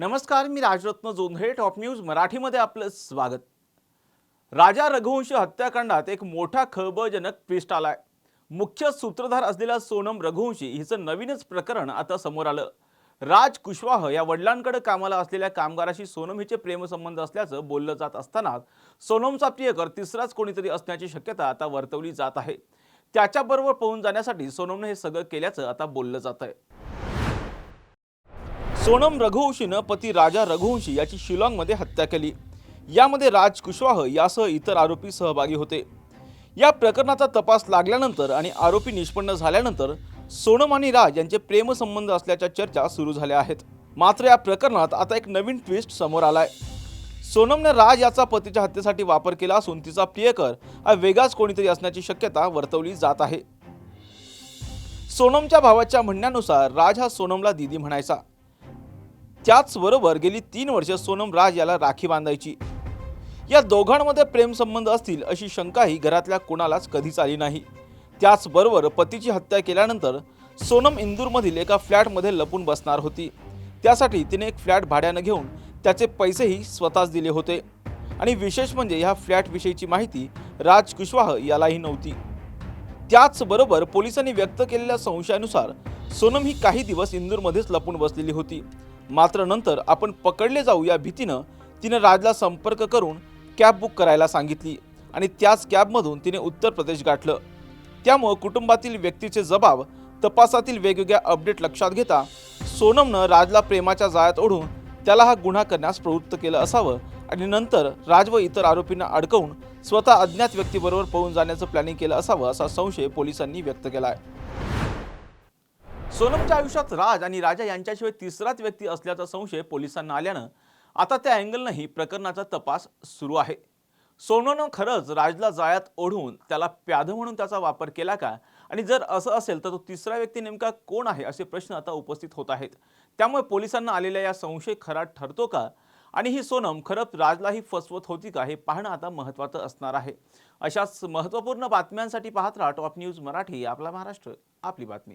नमस्कार मी Rajratna Jondhale top news मराठीमध्ये आपलं स्वागत. राजा रघुवंश हत्याकांडात एक मोठा खळबळजनक ट्विस्ट आलाय. मुख्य सूत्रधार असलेला सोनम रघुवंशी हिचं नवीनच प्रकरण आता समोर आलं. राज कुशवाह या वडिलांकडे कामाला असलेल्या कामगाराशी सोनम हिचे प्रेमसंबंध असल्याचं बोललं जात असताना सोनमचा प्रियकर तिसराच कोणीतरी असण्याची शक्यता आता वर्तवली जात आहे. त्याच्याबरोबर पळून जाण्यासाठी सोनमने हे सगळं केल्याचं आता बोललं जात आहे सोनम रघुवंशीनं पती राजा रघुवंशी याची शिलाँगमध्ये हत्या केली. यामध्ये राज कुशवाह यासह इतर आरोपी सहभागी होते. या प्रकरणाचा तपास लागल्यानंतर आणि आरोपी निष्पन्न झाल्यानंतर सोनम आणि राज यांचे प्रेमसंबंध असल्याच्या चर्चा सुरू झाल्या आहेत. मात्र या प्रकरणात आता एक नवीन ट्विस्ट समोर आलाय. सोनमने राज याचा पतीच्या हत्येसाठी वापर केला असून तिचा प्रियकर हा वेगळाच कोणीतरी असण्याची शक्यता वर्तवली जात आहे. सोनमच्या भावाच्या म्हणण्यानुसार राज हा सोनमला दिदी म्हणायचा. त्याचबरोबर गेली तीन वर्ष सोनम राज याला राखी बांधायची. या दोघांमध्ये प्रेमसंबंध असतील अशी शंकाही घरातल्या कोणालाच कधीच आली नाही. त्याचबरोबर पतीची हत्या केल्यानंतर सोनम इंदूरमधील एका फ्लॅटमध्ये लपून बसणार होती. त्यासाठी तिने एक फ्लॅट भाड्यानं घेऊन त्याचे पैसेही स्वतःच दिले होते. आणि विशेष म्हणजे ह्या फ्लॅटविषयीची माहिती राज कुशवाह यालाही नव्हती. त्याचबरोबर पोलिसांनी व्यक्त केलेल्या संशयानुसार सोनम ही काही दिवस इंदूरमध्येच लपून बसलेली होती. मात्र नंतर आपण पकडले जाऊ या भीतीनं तिनं राजला संपर्क करून कॅब बुक करायला सांगितली आणि त्याच कॅबमधून तिने उत्तर प्रदेश गाठलं. त्यामुळं कुटुंबातील व्यक्तीचे जबाब तपासातील वेगवेगळ्या अपडेट लक्षात घेता सोनमनं राजला प्रेमाच्या जाळ्यात ओढून त्याला हा गुन्हा करण्यास प्रवृत्त केलं असावं आणि नंतर राज व इतर आरोपींना अडकवून स्वतः अज्ञात व्यक्तीबरोबर पळून जाण्याचं प्लॅनिंग केलं असावं असा संशय पोलिसांनी व्यक्त केला आहे सोनमच्या आयुष्यात राज आणि राजा यांच्याशिवाय तिसराच व्यक्ती असल्याचा संशय पोलिसांना आल्यानं आता त्या अँगलनंही प्रकरणाचा तपास सुरू आहे. सोनमनं खरंच राजला जाळ्यात ओढून त्याला प्याध म्हणून त्याचा वापर केला का? आणि जर असं असेल तर तो तिसरा व्यक्ती नेमका कोण आहे असे प्रश्न आता उपस्थित होत आहेत. त्यामुळे पोलिसांना आलेल्या या संशय खरा ठरतो का? आणि ही सोनम खरंच राजलाही फसवत होती का? हे पाहणं आता महत्त्वाचं असणार आहे. अशाच महत्त्वपूर्ण बातम्यांसाठी पाहत राहा टॉप न्यूज मराठी आपला महाराष्ट्र आपली बातमी.